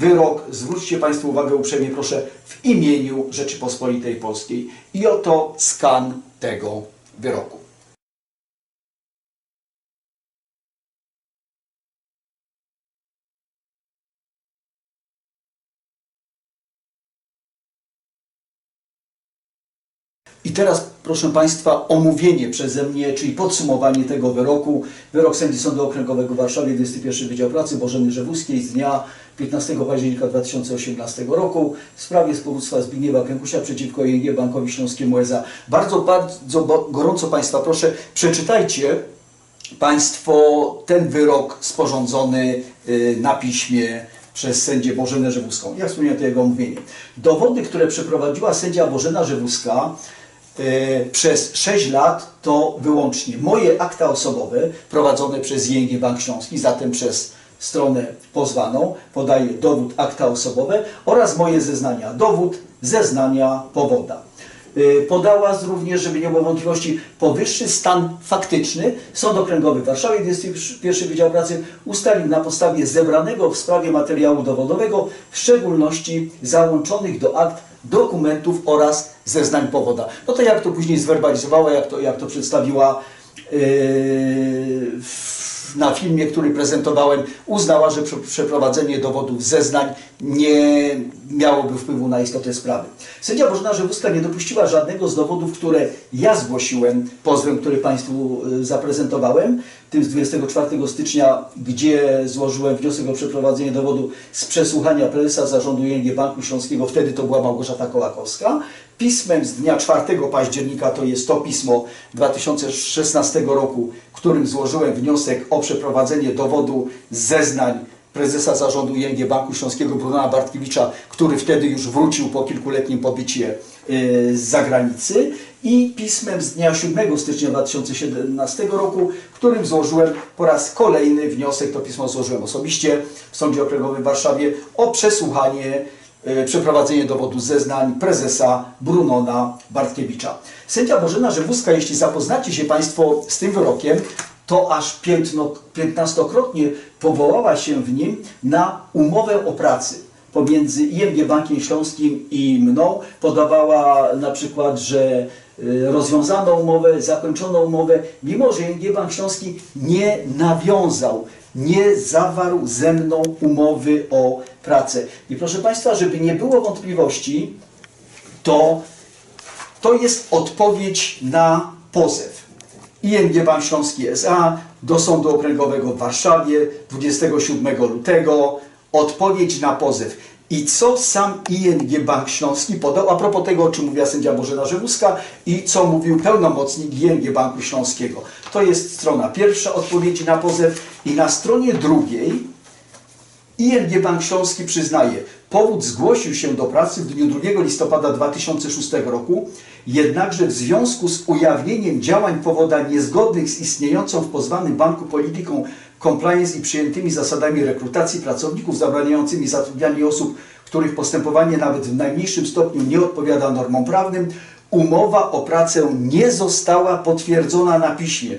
wyrok, zwróćcie Państwo uwagę uprzejmie proszę, w imieniu Rzeczypospolitej Polskiej. I oto skan tego wyroku. I teraz, proszę Państwa, omówienie przeze mnie, czyli podsumowanie tego wyroku. Wyrok sędzi Sądu Okręgowego w Warszawie, 21 Wydział Pracy Bożeny Rzewuskiej z dnia 15 października 2018 roku w sprawie z powództwa Zbigniewa Krękusia przeciwko ING Bankowi Śląskiemu SA. Bardzo, bardzo gorąco Państwa proszę, przeczytajcie Państwo ten wyrok sporządzony y, na piśmie przez sędzię Bożenę Rzewuską. Ja wspomniałem to jego omówienie. Dowody, które przeprowadziła sędzia Bożena Rzewuska y, przez 6 lat to wyłącznie moje akta osobowe prowadzone przez ING Bank Śląski, zatem przez stronę pozwaną, podaję dowód akta osobowe oraz moje zeznania. Dowód zeznania powoda. Y, Podała również, żeby nie było wątpliwości, powyższy stan faktyczny Sąd Okręgowy w Warszawie, 21 Wydział Pracy, ustalił na podstawie zebranego w sprawie materiału dowodowego, w szczególności załączonych do akt dokumentów oraz zeznań powoda. No to jak to później zwerbalizowała, jak to, jak to przedstawiła yy, na filmie, który prezentowałem, uznała, że prze- przeprowadzenie dowodów zeznań nie miałoby wpływu na istotę sprawy. Sędzia Bożena Żewuska nie dopuściła żadnego z dowodów, które ja zgłosiłem pozwem, który Państwu y, zaprezentowałem, tym z 24 stycznia, gdzie złożyłem wniosek o przeprowadzenie dowodu z przesłuchania prezesa zarządu ING Banku Śląskiego, wtedy to była Małgorzata Kołakowska, pismem z dnia 4 października, to jest to pismo 2016 roku, którym złożyłem wniosek o przeprowadzenie dowodu zeznań prezesa zarządu ING Banku Śląskiego Brunana Bartkiewicza, który wtedy już wrócił po kilkuletnim pobycie yy, z zagranicy i pismem z dnia 7 stycznia 2017 roku, którym złożyłem po raz kolejny wniosek, to pismo złożyłem osobiście w Sądzie Okręgowym w Warszawie o przesłuchanie e, przeprowadzenie dowodu zeznań prezesa Brunona Bartkiewicza. Sędzia Bożena Żewuska, jeśli zapoznacie się Państwo z tym wyrokiem, to aż piętnastokrotnie powołała się w nim na umowę o pracy pomiędzy IMG Bankiem Śląskim i mną. Podawała na przykład, że y, rozwiązano umowę, zakończono umowę, mimo że ING Bank Śląski nie nawiązał, nie zawarł ze mną umowy o pracę. I proszę Państwa, żeby nie było wątpliwości, to to jest odpowiedź na pozew. ING Bank Śląski SA do Sądu Okręgowego w Warszawie 27 lutego. Odpowiedź na pozew. I co sam ING Bank Śląski podał a propos tego, o czym mówiła sędzia Bożena Żewuska i co mówił pełnomocnik ING Banku Śląskiego. To jest strona pierwsza odpowiedzi na pozew i na stronie drugiej ING Bank Śląski przyznaje, powód zgłosił się do pracy w dniu 2 listopada 2006 roku, jednakże w związku z ujawnieniem działań powoda niezgodnych z istniejącą w pozwanym banku polityką compliance i przyjętymi zasadami rekrutacji pracowników zabraniającymi zatrudnianie osób, których postępowanie nawet w najmniejszym stopniu nie odpowiada normom prawnym, umowa o pracę nie została potwierdzona na piśmie,